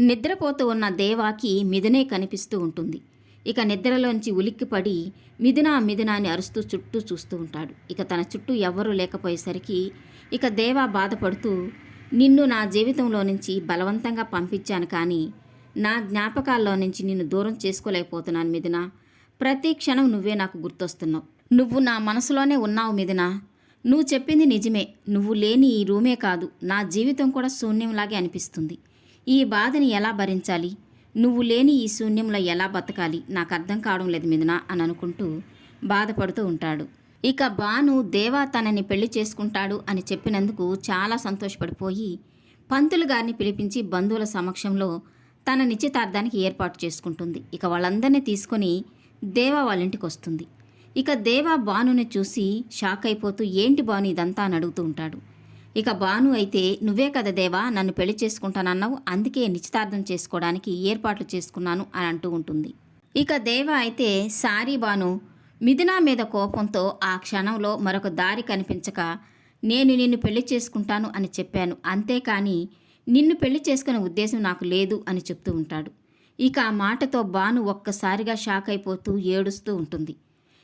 నిద్రపోతూ ఉన్న దేవాకి మిథునే కనిపిస్తూ ఉంటుంది. ఇక నిద్రలోంచి ఉలిక్కిపడి మిథునా మిథునా అని అరుస్తూ చుట్టూ చూస్తూ ఉంటాడు. ఇక తన చుట్టూ ఎవ్వరూ లేకపోయేసరికి ఇక దేవా బాధపడుతూ నిన్ను నా జీవితంలో నుంచి బలవంతంగా పంపించాను కానీ నా జ్ఞాపకాల్లో నుంచి నిన్ను దూరం చేసుకోలేకపోతున్నాను మిథునా. ప్రతి క్షణం నువ్వే నాకు గుర్తొస్తున్నావు. నువ్వు నా మనసులోనే ఉన్నావు మిథునా. నువ్వు చెప్పింది నిజమే. నువ్వు లేని ఈ రూమే కాదు. నా జీవితం కూడా శూన్యంలాగే అనిపిస్తుంది. ఈ బాధని ఎలా భరించాలి? నువ్వు లేని ఈ శూన్యంలో ఎలా బతకాలి? నాకు అర్థం కావడం లేదు మిథున అని అనుకుంటూ బాధపడుతూ ఉంటాడు. ఇక బాను దేవా తనని పెళ్ళి చేసుకుంటాడు అని చెప్పినందుకు చాలా సంతోషపడిపోయి పంతులు గారిని పిలిపించి బంధువుల సమక్షంలో తన నిశ్చితార్థానికి ఏర్పాటు చేసుకుంటుంది. ఇక వాళ్ళందరినీ తీసుకొని దేవా వాళ్ళ ఇంటికి వస్తుంది. ఇక దేవా బానుని చూసి షాక్ అయిపోతూ ఏంటి బాను ఇదంతా? అని అడుగుతూ ఉంటాడు. ఇక బాను అయితే నువ్వే కదా దేవా నన్ను పెళ్ళి చేసుకుంటానన్నావు అందుకే నిశ్చితార్థం చేసుకోవడానికి ఏర్పాట్లు చేసుకున్నాను అని అంటూ ఉంటుంది. ఇక దేవ అయితే సారీ బాను మిథునా మీద కోపంతో ఆ క్షణంలో మరొక దారి కనిపించక నేను నిన్ను పెళ్ళి చేసుకుంటాను అని చెప్పాను. అంతేకాని నిన్ను పెళ్ళి చేసుకునే ఉద్దేశం నాకు లేదు అని చెప్తూ ఉంటాడు. ఇక ఆ మాటతో బాను ఒక్కసారిగా షాక్ అయిపోతూ ఏడుస్తూ ఉంటుంది.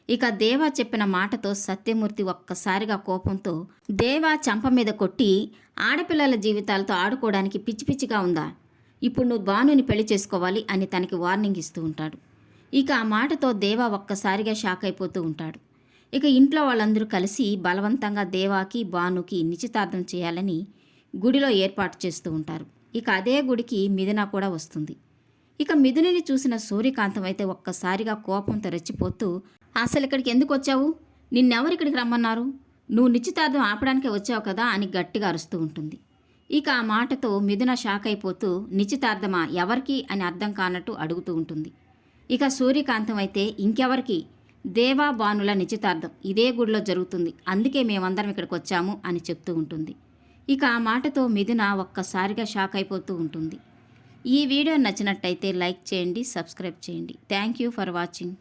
ఇక దేవా చెప్పిన మాటతో సత్యమూర్తి ఒక్కసారిగా కోపంతో దేవా చంప మీద కొట్టి ఆడపిల్లల జీవితాలతో ఆడుకోవడానికి పిచ్చి పిచ్చిగా ఉందా? ఇప్పుడు నువ్వు బానుని పెళ్ళి చేసుకోవాలి అని తనకి వార్నింగ్ ఇస్తూ ఉంటాడు. ఇక ఆ మాటతో దేవా ఒక్కసారిగా షాక్ అయిపోతూ ఉంటాడు. ఇక ఇంట్లో వాళ్ళందరూ కలిసి బలవంతంగా దేవాకి బానుకి నిశ్చితార్థం చేయాలని గుడిలో ఏర్పాటు చేస్తూ ఉంటారు. ఇక అదే గుడికి మిథున కూడా వస్తుంది. ఇక మిథునిని చూసిన సూర్యకాంతం అయితే ఒక్కసారిగా కోపంతో రెచ్చిపోతూ అసలు ఇక్కడికి ఎందుకు వచ్చావు? నిన్నెవరిక్కడికి రమ్మన్నారు? నువ్వు నిశ్చితార్థం ఆపడానికే వచ్చావు కదా అని గట్టిగా అరుస్తూ ఉంటుంది. ఇక ఆ మాటతో మిథున షాక్ అయిపోతూ నిశ్చితార్థమా? ఎవరికి? అని అర్థం కానట్టు అడుగుతూ ఉంటుంది. ఇక సూర్యకాంతం అయితే ఇంకెవరికి? దేవా బానుల నిశ్చితార్థం. ఇదే గుడిలో జరుగుతుంది. అందుకే మేమందరం ఇక్కడికి వచ్చాము అని చెప్తూ ఉంటుంది. ఇక ఆ మాటతో మిథున ఒక్కసారిగా షాక్ అయిపోతూ ఉంటుంది. ఈ వీడియో నచ్చినట్టయితే లైక్ చేయండి సబ్స్క్రైబ్ చేయండి. Thank you for watching